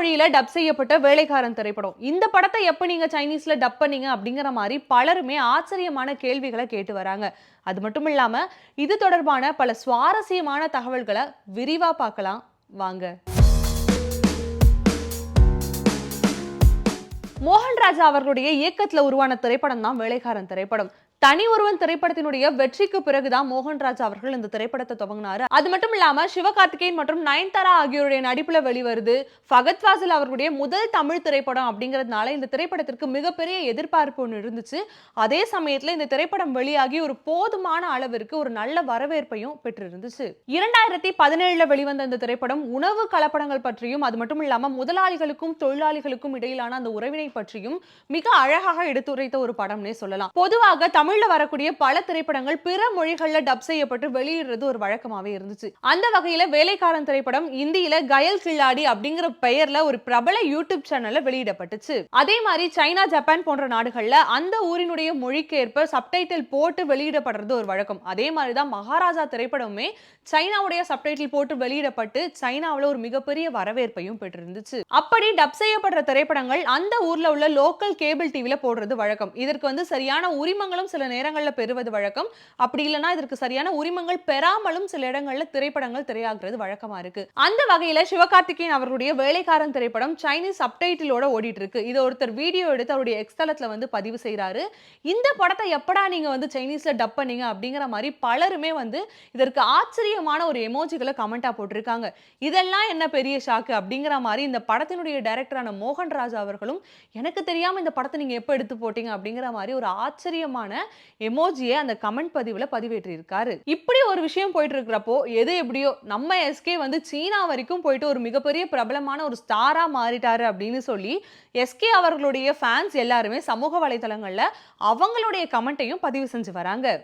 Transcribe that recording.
மொழியில டப் செய்யப்பட்ட வேலைக்காரன் திரைப்படம். இந்த படத்தை எப்ப நீங்க சைனீஸ்ல டப் பண்ணீங்க அப்படிங்கிற மாதிரி பலருமே ஆச்சரியமான கேள்விகளை கேட்டு வராங்க. அது மட்டும் இல்லாம இது தொடர்பான பல சுவாரஸ்யமான தகவல்களை விரிவா பார்க்கலாம். வாங்க. மோகன்ராஜா அவர்களுடைய இயக்கத்தில் உருவான திரைப்படம் தான் வேலைக்காரன் திரைப்படம். தனி ஒருவன் திரைப்படத்தினுடைய வெற்றிக்கு பிறகுதான் மோகன்ராஜ் அவர்கள் இந்த திரைப்படத்தை துவங்கினாரு. அது மட்டும் இல்லாம சிவகார்த்திகேயன் மற்றும் நயன்தாரா ஆகியோருடைய நடிப்புல வெளிவருது. ஃபகத் ஃபாசில் அவர்களுடைய முதல் தமிழ் திரைப்படம் அப்படிங்கிறதுனால இந்த திரைப்படத்திற்கு மிகப்பெரிய எதிர்பார்ப்பு ஒன்று இருந்துச்சு. அதே சமயத்துல இந்த திரைப்படம் வெளியாகி ஒரு போதுமான அளவிற்கு ஒரு நல்ல வரவேற்பையும் பெற்றிருந்துச்சு. இரண்டாயிரத்தி பதினேழுல வெளிவந்த இந்த திரைப்படம் உணவு கலப்படங்கள் பற்றியும் அது மட்டும் இல்லாம முதலாளிகளுக்கும் தொழிலாளிகளுக்கும் இடையிலான அந்த உறவினை பற்றியும் மிக அழகாக எடுத்துரைத்த ஒரு படம்னே சொல்லலாம். பொதுவாக தமிழ்ல வரக்கூடிய பல திரைப்படங்கள் பிற மொழிகள்ல டப் செய்யப்பட்டு வெளியிடுறது ஒரு வழக்கமாவே இருந்துச்சு. அந்த வகையில வேலைக்காரன் திரைப்படம் இந்தியில கயல் கில்லாடி அப்படிங்கிற பெயர்ல ஒரு பிரபல யூடியூப் சேனல்ல வெளியிடப்பட்டுச்சு. அதே மாதிரி சைனா ஜப்பான் போன்ற நாடுகள்ல அந்த ஊரினுடைய மொழிக்கேற்ப சப்டைட்டில் போட்டு வெளியிடப்படுறது ஒரு வழக்கம். அதே மாதிரி தான் மகாராஜா திரைப்படமுமே சைனாவுடைய சப்டைட்டில் போட்டு வெளியிடப்பட்டு சைனாவுல ஒரு மிகப்பெரிய வரவேற்பையும் பெற்றிருந்துச்சு. அப்படி டப் செய்யப்படுற திரைப்படங்கள் அந்த ஊர்ல உள்ள லோக்கல் கேபிள் டிவியில் போடுறது வழக்கம். இதற்கு வந்து சரியான உரிமங்களும் சில நேரங்களில் பெறுவது வழக்கம். அப்படி இல்லைனா இதற்கு சரியான உரிமங்கள் பெறாமலும் சில இடங்களில் திரைப்படங்கள் திரையாகிறது வழக்கமா இருக்கு. அந்த வகையில் சிவகார்த்திகேயன் அவருடைய வேலைக்காரன் திரைப்படம் சைனீஸ் சப்டைட்டிலோட ஓடிட்டு இருக்கு. இதை ஒருத்தர் வீடியோ எடுத்து அவருடைய எக்ஸ்தலத்தில் வந்து பதிவு செய்கிறாரு இந்த படத்தை எப்படா நீங்க வந்து சைனீஸ்ல டப் பண்ணீங்க அப்படிங்கிற மாதிரி பலருமே வந்து இதற்கு ஆச்சரியமான ஒரு எமோஜிகளை கமெண்டா போட்டிருக்காங்க. இதெல்லாம் என்ன பெரிய ஷாக்கு அப்படிங்கிற மாதிரி இந்த படத்தினுடைய டைரக்டரான மோகன்ராஜ் அவர்களும் எனக்கு தெரியாமல் இந்த படத்தை நீங்கள் எப்போ எடுத்து போட்டீங்க அப்படிங்கிற மாதிரி ஒரு ஆச்சரியமான எமோஜியை அந்த கமெண்ட் பதிவில் பதிவேற்றிருக்காரு. இப்படி ஒரு விஷயம் போயிட்டு இருக்கிறப்போ எது எப்படியோ நம்ம எஸ்கே வந்து சீனா வரைக்கும் போயிட்டு ஒரு மிகப்பெரிய பிரபலமான ஒரு ஸ்டாரா மாறிட்டாரு அப்படின்னு சொல்லி எஸ்கே அவர்களுடைய ஃபேன்ஸ் எல்லாருமே சமூக வலைதளங்களில் அவங்களுடைய கமெண்ட்டையும் பதிவு செஞ்சு வராங்க.